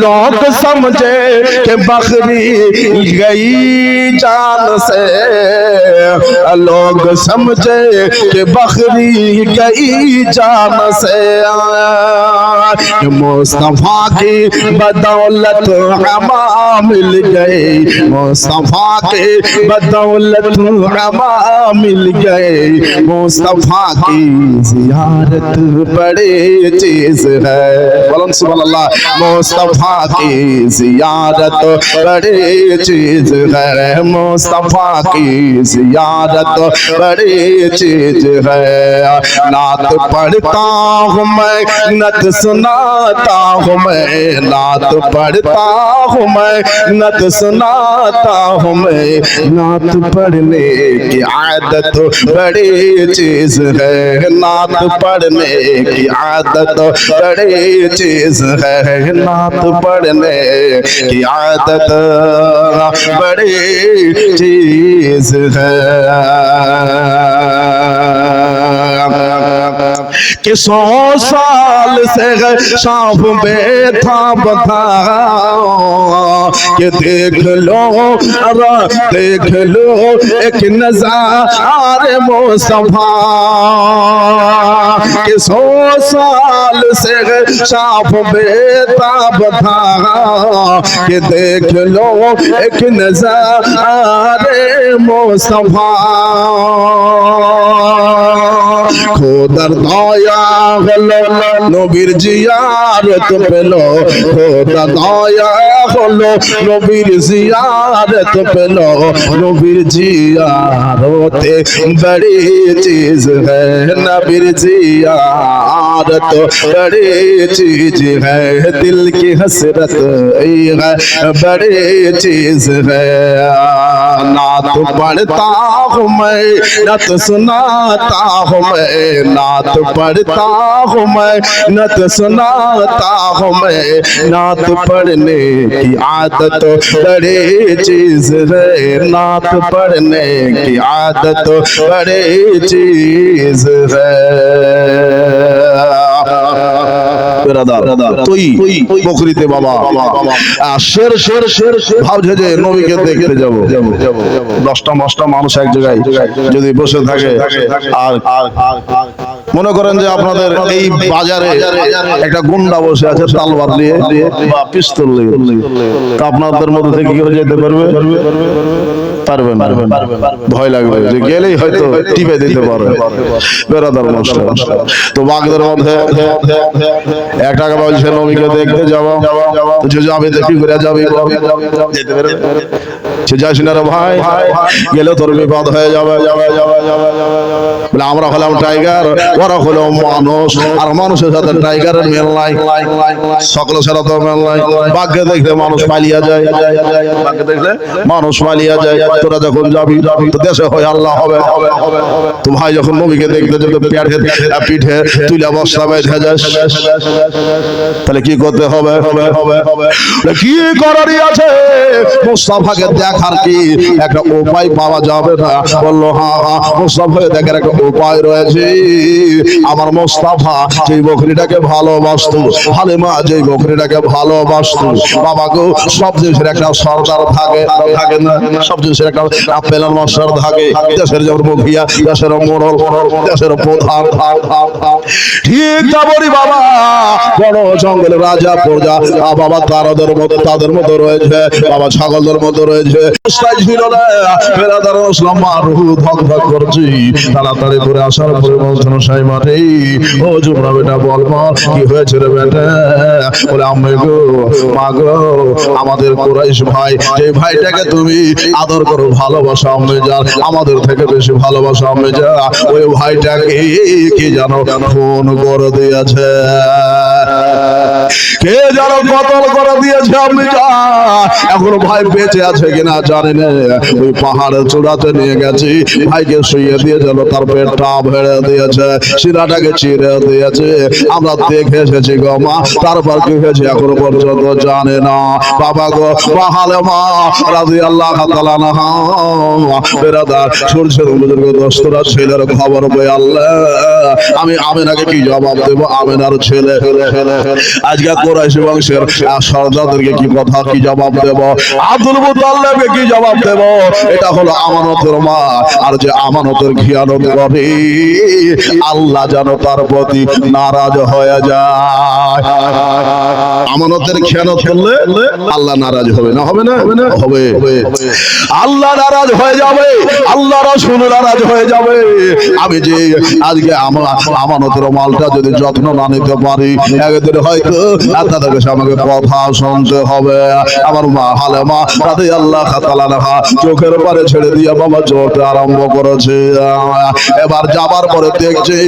لوگ سمجھے کہ بخری گئی جان سے۔ لوگ سمجھے کہ بخری گئی جان سے۔ مصطفیٰ کی بدولت ہما مل گئی۔ مصطفیٰ کی بدولت ہما مل گئی۔ مصطفیٰ کی زیارت بڑی چیز ہے۔ سبحان اللہ۔ مصطفیٰ کی ہاں۔ زیارت بڑی چیز ہے مصطفیٰ کی زیارت بڑی چیز ہے۔ نعت پڑھتا ہوں میں نت سناتا ہوں میں۔ نعت پڑھتا ہوں میں نت سناتا ہوں میں۔ نعت پڑھنے کی عادت بڑی چیز ہے۔ نعت پڑھنے کی عادت بڑی چیز ہے۔ نعت پڑھنے کی عادت بڑی چیز ہے۔ کہ سو سال سے شاپ پہ تھا بتاؤ کہ دیکھ لو، ارا دیکھ لو، ایک نظارے مصطفیٰ कि सौ साल से सांप बैठा बताओ कि देख लो एक नजारे मुस्तफा خو دردویا گلو لو نبیر جی آدت پلو کھو در دایا گولو نبی جی آدت پلو نوبیر جیا رو تے بڑی چیز ہے نبی جی آدت بڑی چیز ہے دل کی حسرت بڑی چیز ہے نہ تو پڑھتا ہوں میں نہ تو سناتا ہوں میں نعت پڑھتا ہوں میں نت سناتا ہوں میں۔ نعت پڑھنے کی عادت بڑے چیز ہے۔ نعت پڑھنے کی عادت بڑے چیز ہے۔ তুই বকরিতে বাবা। শের শের শের শের। ভাবছে যে নবীকে দেখতে যাব। দশটা মাসটা মানুষ এক জায়গায় যদি বসে থাকে আর মনে করেন যে আপনাদের এই বাজারে একটা গুন্ডা বসে আছে তালবাদ নিয়ে বা পিস্তল নিয়ে তা আপনাদের মধ্যে থেকে কি কেউ যেতে পারবে? পারবে না। ভয় লাগবে যে গেলেই হয়তো টিপে দিতে পারবে বেরাদার মশলা তো বাগদার মধ্যে এক টাকা বলছে নবীকে দেখতে যাব তো যাবে তো কি করে যাবে? যেতে পারবে। আমরা হলাম টাইগার ওরা হলো মানুষ, আর মানুষের সাথে টাইগারের মেল নাই। তো মেল নাই। দেখলে মানুষ যায়। দেখলে মানুষ যায়। তোরা যখন যাবি দেশে আল্লাহ হবে। ভাই যখন নবীকে দেখতে পিঠে বস্তা বেঁধে যাস। তাহলে কি করতে হবে? হবে হবে হবে কি করারই আছে? মুস্তাফাকে দেখার কি একটা উপায় পাওয়া যাবে না? বলল হ্যাঁ হ্যাঁ মুস্তাফাকে দেখার একটা উপায় রয়েছে। আমার মুস্তাফা যেই বকরিটাকে ভালোবাসতো, হালিমা যেই বকরিটাকে ভালোবাসতো, বাবা গো, সব জিনিসের একটা সরকার থাকে থাকে না? সব জিনিসের একটা আপেলার মাস্টার থাকে। দেশের যেমন মুখিয়া দেশের মোড়ল, দেশের প্রধান। ঠিক যাবরি বাবা, বড় জঙ্গল রাজা প্রজা, বাবা তারাদের মতো তাদের মতো রয়েছে, বাবা ছাগলদের মতো রয়েছে আমাদের কোরাইশ ভাই, যে ভাইটাকে তুমি আদর করো, ভালোবাসা আমাদের থেকে বেশি ভালোবাসা, আম্মে যা, ওই ভাইটাকে কি জানো ফোন করে দিয়েছে? কে যেন কতল করে দিয়েছে আপনি যা, এখন ভাই বেঁচে আছে কিনা না জানি না ওই পাহাড়ের চূড়াতে নিয়ে গেছি। ভাইকে শুয়ে দিয়ে যেন তার পেটটা ভেড়ে দিয়েছে শিরাটাকে চিরে দিয়েছে। আমরা দেখে এসেছি গো মা তারপর কি হয়েছে এখনও পর্যন্ত জানে না। বাবা গো পাহাড়ে মা রাজি আল্লাহ বেরাদার সূর্যের বুজুর্গ দোস্তরা ছেলের খবর আল্লাহ। আমি আমেনাকে কি জবাব দেবো? আমেনার ছেলে। আজকে কোরাইশ বংশের আহ, সর্দারদেরকে কি কথা কি জবাব দেব? আব্দুল মুতাল্লাবকে কি জবাব দেব? এটা হলো আমানতের মা আর যে আমানতের খিয়ানত করে আল্লাহ যেন তার প্রতি নারাজ হয়ে যায়। আমানতের খেয়ানত করলে আল্লাহ নারাজ হবে না? হবে না? হবে। আল্লাহ নারাজ হয়ে যাবে। আল্লাহ রসুল নারাজ হয়ে যাবে। আমি যে আজকে আমার আমানতের মালটা যদি যত্ন না নিতে পারি, একদিন হয়তো আপনাদের কাছে আমাকে কথা শুনতে হবে। আমার মা হালে মা তাতে আল্লাহ চোখের পরে ছেড়ে দিয়ে বাবা জোরটা আরম্ভ করেছে। এবার যাবার পরে দেখছি,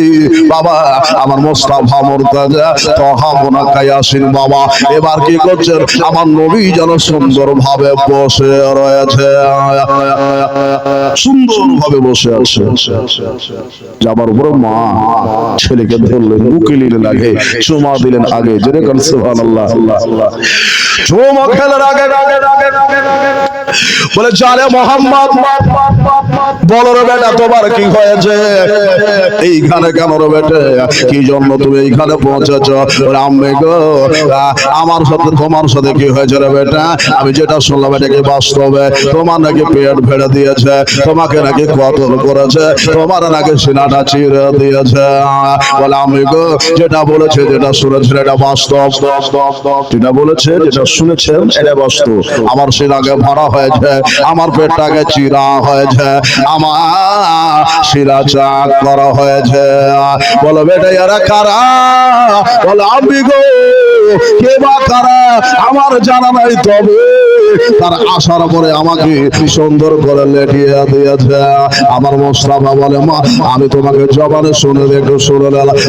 বাবা, আমার মোস্তাফা মুরতাজা, তহা মোনাক্কা ইয়াসিন বাবা, এবার কি করছেন? আমার নবী যেন সুন্দর ভাবে বসে রয়েছে। সুন্দর ভাবে বসে আছে। যাবার উপরে মা ছেলেকে ধরলেন, বুকে নিলেন আগে, চুমা দিলেন আগে যেরকম সুহান আল্লাহ চুমা খেলার আগে। বলে জানে মোহাম্মদ, বলো রে বেটা, তোমার কি হয়েছে? এইখানে কেন রে বেটে? কি জন্য তুমি এইখানে পৌঁছেছ? আম্মে গো, আমার সাথে, তোমার সাথে কি হয়েছে রে বেটা? আমি যেটা শুনলাম, এটা কি বাস্তবে? তোমার নাকি পেট ভেড়ে দিয়েছে, তোমাকে নাকি কতল করেছে, তোমার নাকি সিনাটা চিরে দিয়েছে। বলে আমি গো, যেটা বলেছে, যেটা শুনেছেন, এটা বাস্তব। যেটা বলেছে যেটা শুনেছেন, এটা বাস্তব। আমার সিনাকে ভরা হয়েছে, আমার পেটটাকে চিরা হয়েছে, আমার শিরা চাক করা হয়েছে। বলো, বেটা, এরা কারা? বলো, আমি গো, কে বা কারা? আমার জানা নাই তবে তার আসার পরে আমাকে সুন্দর করে লেটিয়ে দিয়েছে। আমার মোস্তাফা বলে, মা, আমি তোমাকে জবানে শুনে একটু শুনে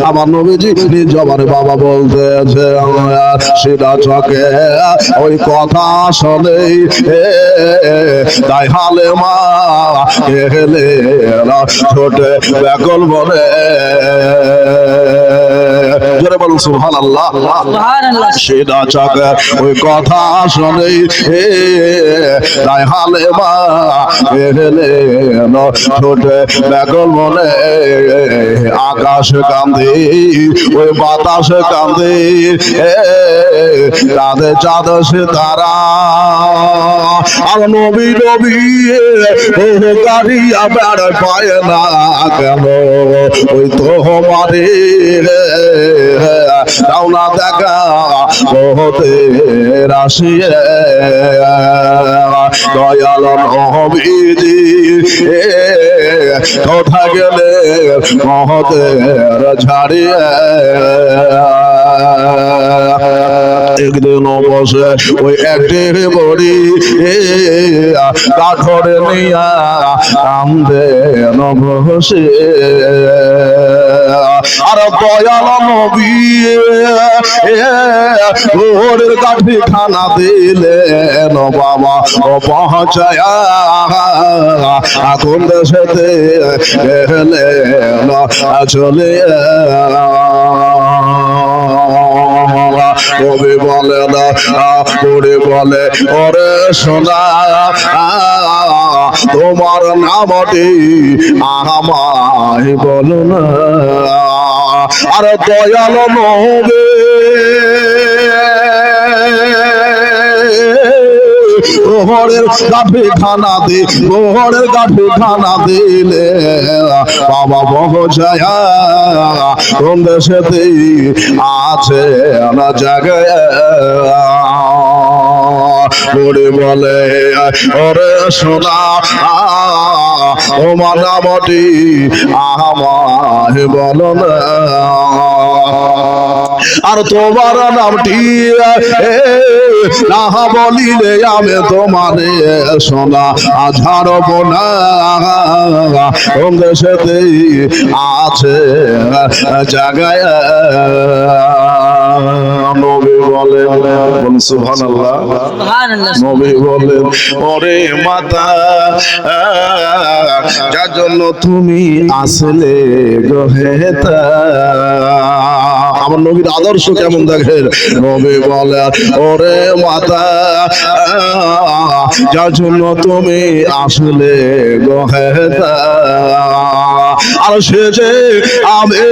আমার নবীজি জবানে বাবা বলতেছে সেটা চকে ওই কথা শোনে তাই হালে মা এলে ছোট ব্যাকল বলে জোরে বলুন সুবহান আল্লাহ সুবহানাল্লাহ সেটা চাকে ওই কথা শুনে হালে মা এলে ছোটে ব্যাকল মনে। আকাশ কান্দে ওই বাতাস কান্দে এ কাঁদে চাঁদ সে তারা। আর নবী নবী ও গাড়িয়া বেড় পায় না কেন? ওই তো মারে না দেখা হতে রাশিয়ে। দয়াল নবীজি গেলে মহতের ঝাড়িয়ে। একদিন নিয়া আর দয়াল নবী কাঠি খানা দিলেন বাবা পৌঁছায়া এখন দেশেতে গেলেন চলে কবি বলে না করে বলে, ওরে সোনা, তোমার নামটি আমায় বলো না। আর দয়াল নবে। ওহরের গাঠে খানা দে ওহরের গাঠে খানা দিলে বাবা বহ যায় কোন দেশেতে আছে না জায়গায় বলে, ওরে সোনা ও মানামটি আমায় বলো না আর তোমার নামটি না বলিলে আমি তোমারে সোনা ঝাড়ব না। কোন দেশেতে আছে জায়গায় নবী বলে বলুন সুবহানাল্লাহ। সুবহানাল্লাহ। নবী বলে ওরে মাতা যার জন্য তুমি আসলে গহেতা আমার নবীর আদর্শ কেমন দেখেন? নবী বলে ওরে মাতা যার জন্য তুমি আসলে গহেতা আর সে যে আমি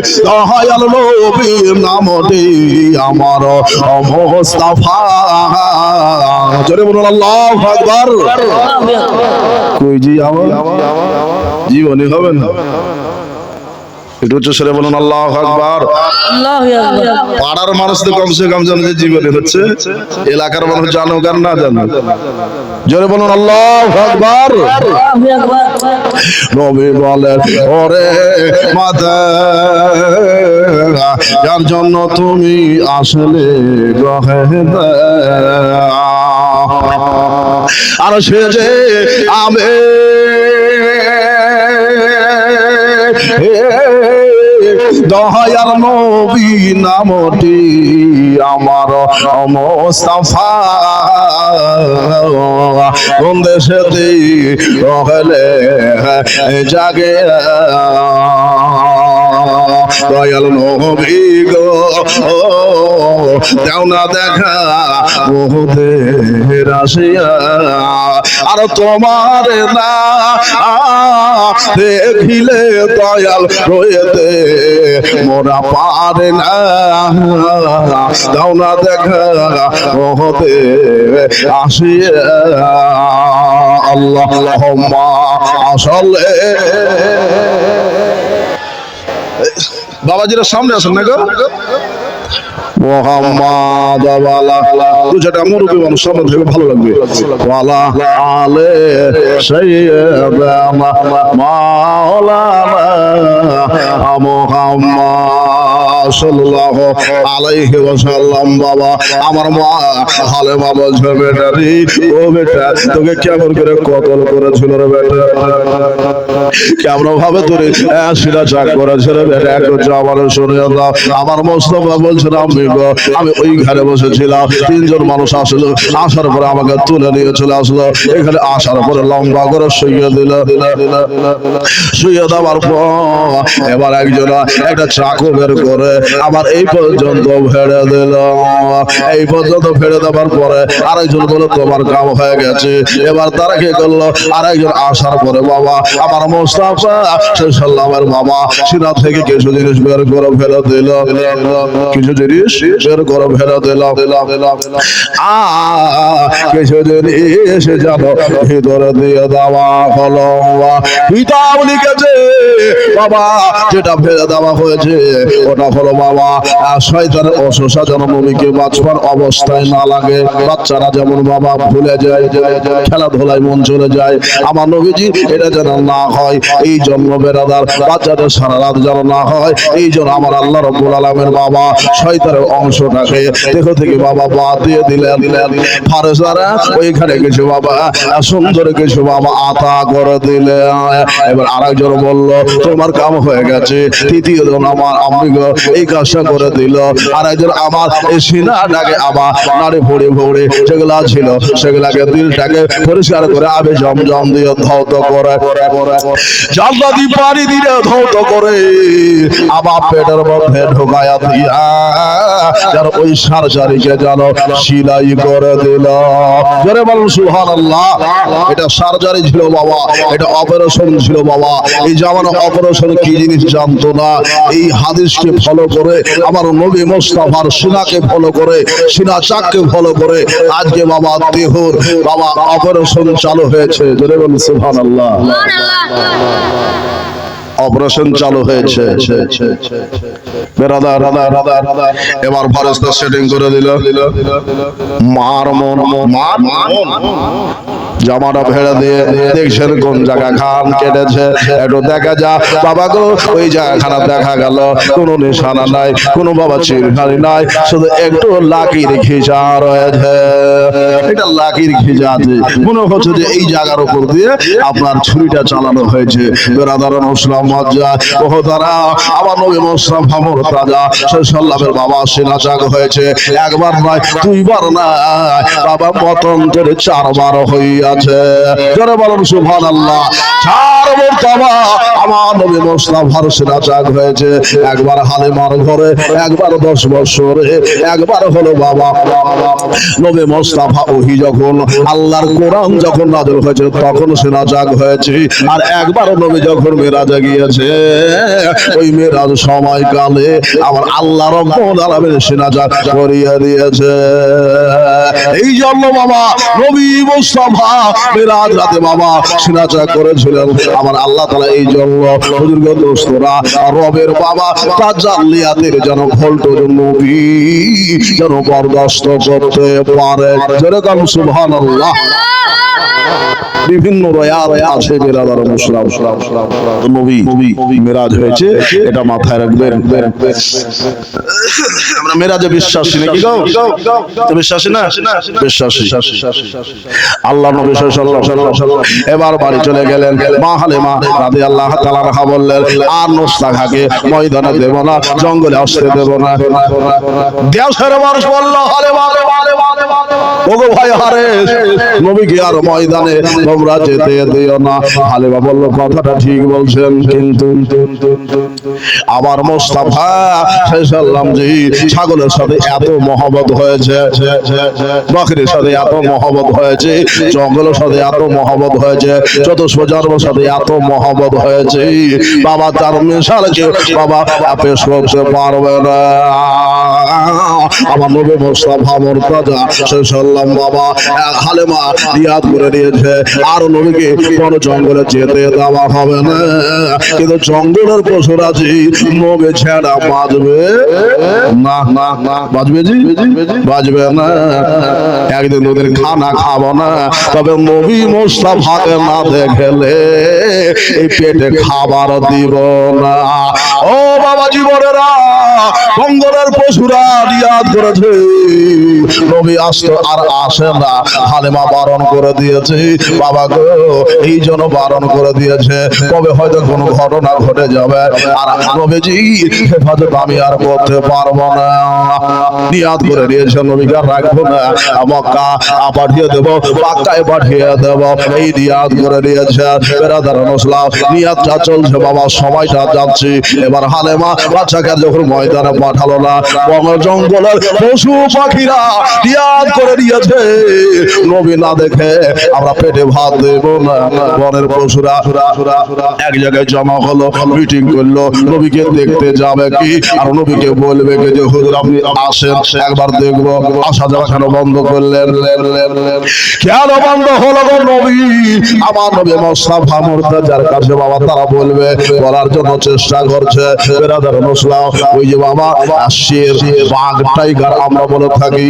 দয়াল নবী নামটি আমার মোস্তফা জোরে বলুন আল্লাহ আকবার। কই জি আমার। জীবনে হবে না? একটু উচ্চ স্বরে বলুন আল্লাহু আকবার। পাড়ার মানুষ তো কমসে কম জানে যে জীবনে হচ্ছে এলাকার মানুষ জানুক আর না জানুক। জোরে বলুন আল্লাহু আকবার। নবী বলেন ওরে মাতা যার জন্য তুমি আসলে গহেদা আর সে যে আমি দয়ার নবী নামটি আমার মোস্তাফা। কোন দেশেতে রহলে জাগে দয়াল নবী গো দেও না দেখা বহুতে রাশিয়া আর তোমার না দেখিলে দয়াল রয়েতে মোরা পারে না। দাও না দেখা বহুতে আসিয়া। আল্লাহ আসলে বাবাজিরা সামনে আসেন না গো। মোহাম্মদ চারটা মুরব্বী মানুষ আমার ভেবে ভালো লাগবে। ওয়ালা আলে সৈয়দ মাওলানা মুহাম্মদ আলাইহি ওয়াসাল্লাম, বাবা, আমার মা, হালে মা বলছে, বেটা রে, ও বেটা, তোকে কেমন করে কতল করেছিল রে বেটা? কেমন ভাবে তোরে চাক বেটা, একটু শুনে আমার মোস্তফা বলছিল আমি আমি ওই ঘরে বসেছিলাম, তিনজন মানুষ আসলো, আসার পরে আমাকে তুলে নিয়ে চলে আসলো, এখানে আসার পরে লম্বা করে শুয়ে দিল শুয়ে দেওয়ার পর এবার একজন একটা চাকু বের করে আবার এই পর্যন্ত ফেড়ে দিল। এই পর্যন্ত ফেড়ে দেওয়ার পরে আরেকজন বলে, তোমার কাম হয়ে গেছে। এবার তারা কি করল? আরেকজন আসার পরে, বাবা, আমার মোস্তাফা সাল্লামের বাবা, সিনা থেকে কিছু জিনিস বের করে ফেলে দিল। কিছু জিনিস বের করে ফেলে দিল। কিছু জিনিস জানো ভিতরে দিয়ে দেওয়া হলো। পিতাও লিখেছে বাবা, যেটা ফেলে দেওয়া হয়েছে, ওটা হলো বাবা শয়তানের অশোষা যেন নবীকে বাঁচবার অবস্থায় না লাগে। বাচ্চারা যেমন বাবা ভুলে যায়, খেলাধুলায় মন চলে যায়, আমার নবীজি এটা যেন না হয়, এই জন্ম বেড়াদার বাচ্চাদের সারা রাত যেন না হয়, এই জন্য আমার আল্লাহ রব্বুল আলমের বাবা শয়তানের অংশটাকে দেখো থেকে বাবা বাদ দিয়ে দিলেন। দিলেন ফারেসারা ওইখানে কিছু বাবা সুন্দর কিছু বাবা আতা করে দিলে এবার আরেকজন বলল, তোমার কাম হয়ে গেছে, তৃতীয় জন আমার আমি এই কাজটা করে দিল। আর একজন আমার এই সিনাটাকে আবার নাড়ি ভরে ভরে যেগুলা ছিল। সেগুলাকে দিলটাকে পরিষ্কার করে আবে জমজম দিয়ে ধৌত করে পানি দিয়ে ধৌত করে আবার পেটের মধ্যে ঢোকায়া দিয়া যেন ওই যেন সিলাই করে দিল। জোরে বলুন সুহান আল্লাহ এটা সার্জারি ছিল বাবা, এটা অপারেশন ছিল বাবা। এই জামানো অপারেশন, কি জিনিস জানতো না? এই হাদিসকে ফলো করে, আমার নবী মোস্তাফার সিনাকে ফলো করে, সিনা চাককে ফলো করে, আজকে বাবা দেহর বাবা অপারেশন চালু হয়েছে। জোরে বলুন সুহান আল্লাহ অপারেশন চালু হয়েছে। এবার ফরেস্টার সেটিং করে দিল। মার মন মার মন। জামাটা ফেলে দিয়ে দেখছেন কোন জায়গা খান কেটেছে। একটু দেখা যা বাবা গো, ওই জায়গাখানা দেখা গেল। কোনো নিশানা নাই, কোনো বাবা চিরখানি নাই। শুধু একটু লাকির খিচা রয়েছে। এটা লাকির খিচা আছে। মনে হচ্ছে যে এই জায়গার উপর দিয়ে আপনার ছুরিটা চালানো হয়েছে। বেরাদারান ইসলাম মজ্জা ওহ তারা আমার নবী মোসলাম হামর তাজা সাল্লামের বাবা সেনাচাক হয়েছে। একবার নয়, দুইবার না বাবা মতন্তরে চারবার হইয়াছে জোরে বলুন সুভান চার বাবা আমার নবী সেনাচাক হয়েছে। আল্লাহর কোরআন যখন নাজল হয়েছে আর একবার নবী যখন মেরাজে গিয়েছে, ওই মেরাজ সময়কালে আমার আল্লাহ রব্বুল আলামিন সেনাচাক করিয়ে দিয়েছে। এই জন্য বাবা, নবী মোস্তাফা মেরাজ রাতে বাবা সেনাচাক করেছিলেন। আমার আল্লাহ তালা এই জন্য হুজুর দোস্তরা, রবের বাবা তাজাল্লিয়াতের যেন ভোল্ট নবী যেন বরদাস্ত করতে পারে। যেরকম সুবহানাল্লাহ। বিভিন্ন আছে নবী, মেরাজ হয়েছে, এটা মাথায় রাখবেন। আমরা মেরাজে বিশ্বাসী নাকি বিশ্বাসী না? বিশ্বাসী। আল্লাহ নবী এবার বাড়ি চলে গেলেন। মা হালিমা রাদিয়াল্লাহু তাআলা রাহা বললেন, আর নোস্তা খাকে, ময়দানে দেব না, জঙ্গলে আসতে দেব না। মানুষ ভাই হারেস, নবীকে আর ময়দানে তোমরা যেতে দিও না। হালিমা বলল, কথাটা ঠিক বলছেন, কিন্তু আবার মোস্তাফা সাল্লাম জি ছাগলের সাথে এত মহব্বত হয়েছে, বকরির সাথে এত মহব্বত হয়েছে, জঙ্গলের সাথে এত মহব্বত হয়েছে চতুষ্পজন্মের সাথে এত মহব্বত হয়েছে। বাবা তার মিশালকে, বাবা পেশ করতে পারবে না। আমার নবী মোস্তাফা মোরতাজা সাল্লাম বাবা, হালেমা ইয়াদ করে দিয়েছে আর নবীকে কোন জঙ্গলে যেতে দেওয়া হবে না। কিন্তু জঙ্গলের পশুরা জি নবী ছেড়া বাজবে না। না না বাজবে জি? বাজবে না। একদিন ওদের খানা খাব না। তবে নবী মোস্তাফাকে না দেখলে এই পেটে খাবার দিব না। ও বাবা জীবনেরা জঙ্গলের পশুরা রিয়াদ করেছে। নবী আসতো আর আসে না। হালেমা বারণ করে দিয়েছে। বাবা গো, এই জন্য বারণ করে দিয়েছে। তবে হয়তো কোনো ঘটনা ঘটে যাবে। আর নবীজি হেফাজত আমি আর করতে পারব না। নিয়াদ করে দিয়েছে নবীকে, রাখব না। মক্কা পাঠিয়ে দেব, পাক্কায় পাঠিয়ে দেব। এই নিয়াদ করে দিয়েছে। বেরাদার নসলাম, নিয়াদটা চলছে বাবা, সময়টা যাচ্ছে। এবার হালেমা বাচ্চাকে যখন ময়দানে পাঠালো না জঙ্গলের পশু পাখিরা করে দিয়েছে। নবী না দেখে আমরা পেটে ভাত দেব না। বনের পশুরা এক জায়গায় জমা হলো মিটিং করল, নবীকে দেখতে যাবে কি? আর নবীকে বলবে কি যে, হুজুর, আপনি আসেন, একবার দেখব। আসা যাওয়া কেন বন্ধ করলেন। কেন বন্ধ হলো গো নবী? আমার নবী মোস্তাফা কাছে বাবা তারা বলবে, বলার জন্য চেষ্টা করছে। বেরাদার মুসলাম ওই যে বাবা দেশের বাঘ টাইগার আমরা বলে থাকি।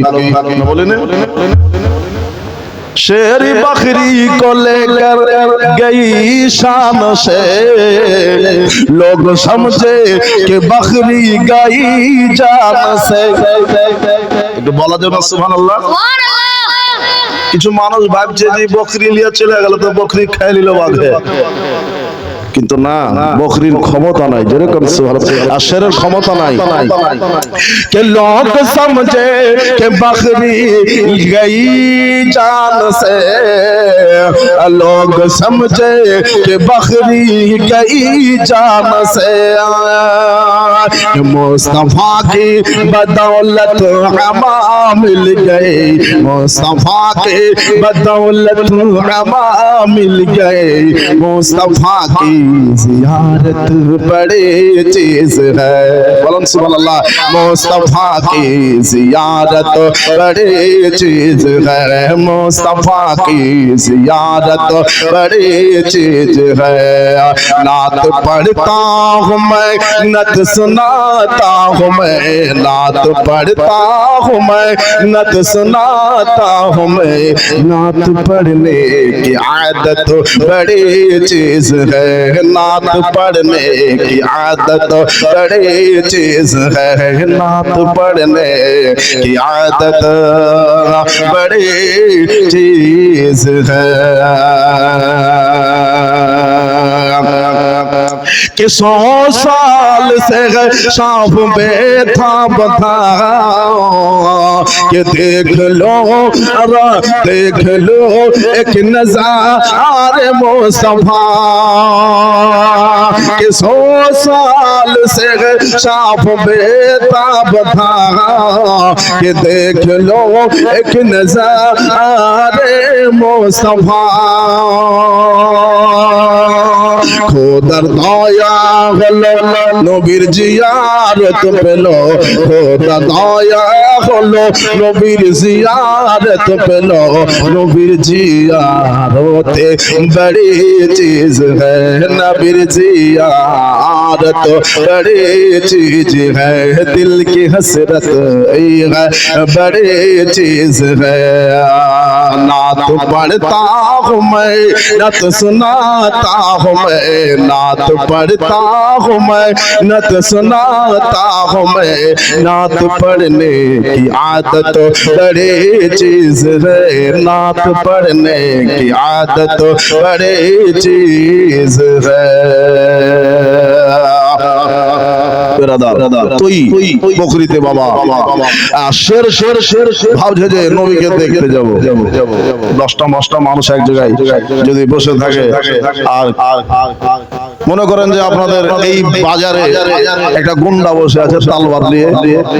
শের বকরি গই সে। লোক সমঝে কে বকরি গাই জান সে। একটু বলা যাবে সুবহানাল্লাহ? কিছু মানুষ ভাবছে যে বকরি লিয়ে চলে গেল তো বকরি খেয়ে নিল বাঘে। কিন্তু না বকরির ক্ষমতা নাই। যেরকম আর শেরের ক্ষমতা নাই। কে লোক সমঝে, কে বকরি গই জান সে লোক সমঝে, কে বকরি গই জান সে مصطفیٰ کی بدولت عما مل گئے مصطفیٰ کی بدولت عما مل گئے مصطفیٰ کی زیارت بڑے چیز ہے۔ بلند سبحان اللہ۔ مصطفیٰ کی زیارت بڑے چیز ہے۔ مصطفیٰ کی زیارت بڑی چیز ہے۔ نات پڑھتا ہوں میں نت سن سناتا ہوں میں، نعت پڑھتا ہوں میں نت سناتا ہوں میں۔ نعت پڑھنے کی عادت بڑی چیز ہے۔ نعت پڑھنے کی عادت بڑی چیز ہے۔ نعت پڑھنے کی عادت بڑی چیز ہے۔ कि सौ साल से शाम बैठा बता कि देख लो अरे देख लो एक नजारे मुस्तफा कि सौ साल से शाम बैठा बता कि देख लो एक नजारे मुस्तफा دردویا گلو لو نبی زیارت پلو کھو در دایا غلو نبی جی آدت پلو نبی جیا رت بڑی چیز ہے نبی جیا عادت بڑی چیز ہے دل کی حسرت ہے بڑی چیز ہے نہ تو پڑھتا ہوں میں نہ تو سناتا ہوں میں नात पढ़ता हूँ मैं नत सुनाता हूँ मैं नात पढ़ने की आदत बड़े चीज है नात पढ़ने की आदत बड़े चीज है বাবা। শের শের শের ভাবছে যে নবীকে যাব। দশটা মানুষ এক জায়গায় যদি বসে থাকে, আর মনে করেন যে আপনাদের এই বাজারে একটা গুন্ডা বসে আছে তালবার নিয়ে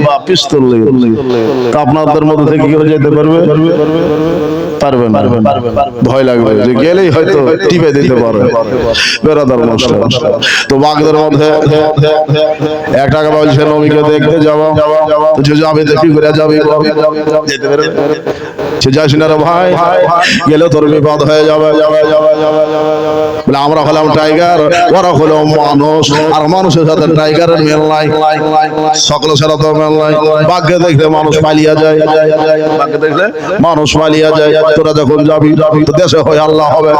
বা পিস্তল নিয়ে। আপনাদের মধ্যে থেকে কি করে যেতে পারবে? পারবে না। ভয় লাগবে যে গেলেই হয়তো টিপে দিতে পারবে। বেরাদার মশলা তো বাঘদের মধ্যে এক টাকা বলছে নবীকে দেখতে যাব যে যাবে দেখি করে যাবে যেতে পারবে সে যাস না রে ভাই। গেলে তোর বিপদ হয়ে যাবে। যাবে যাবে যাবে বলে আমরা হলাম টাইগার ওরা হলো মানুষ আর মানুষের সাথে টাইগারের মেল নাই। সকলের সাথে তো মেল নাই। বাঘকে দেখলে মানুষ পালিয়া যায়। বাঘকে দেখলে মানুষ পালিয়া যায়। তোরা যখন যাবি দেশে হয় আল্লাহ হবে।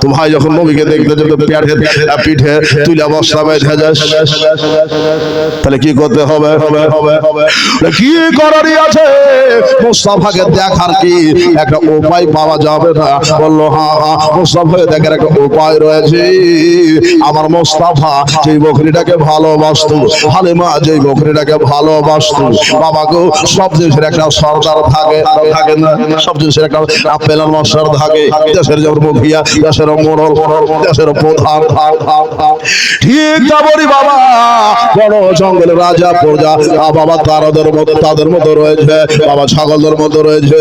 তো ভাই যখন নবীকে দেখতে যেতে পেটে পিঠে তুলে বস্তা বেঁধে যাস তাহলে কি করতে হবে? হবে হবে হবে কি করারই আছে? মুস্তাফাকে দেখার কি? একটা উপায় পাওয়া যাবে না। বলল হ্যাঁ মুস্তাফাকে দেখার একটা উপায় রয়েছে। আমার মুস্তাফা যে বকরিটাকে ভালোবাসতো, হালিমা যে বকরিটাকে ভালোবাসতো, বাবা গো, সব দেশের একটা সরকার থাকে থাকে না? সব দেশের একটা আপেলার মাস্টার থাকে। দেশের যেমন মুখিয়া, দেশের মোড়ল, দেশের প্রধান। ঠিক যাবরি বাবা, বড় জঙ্গলের রাজা, প্রজা বাবা তারাদের মতো, তাদের মতো রয়েছে, বাবা ছাগলদের মতো রয়েছে।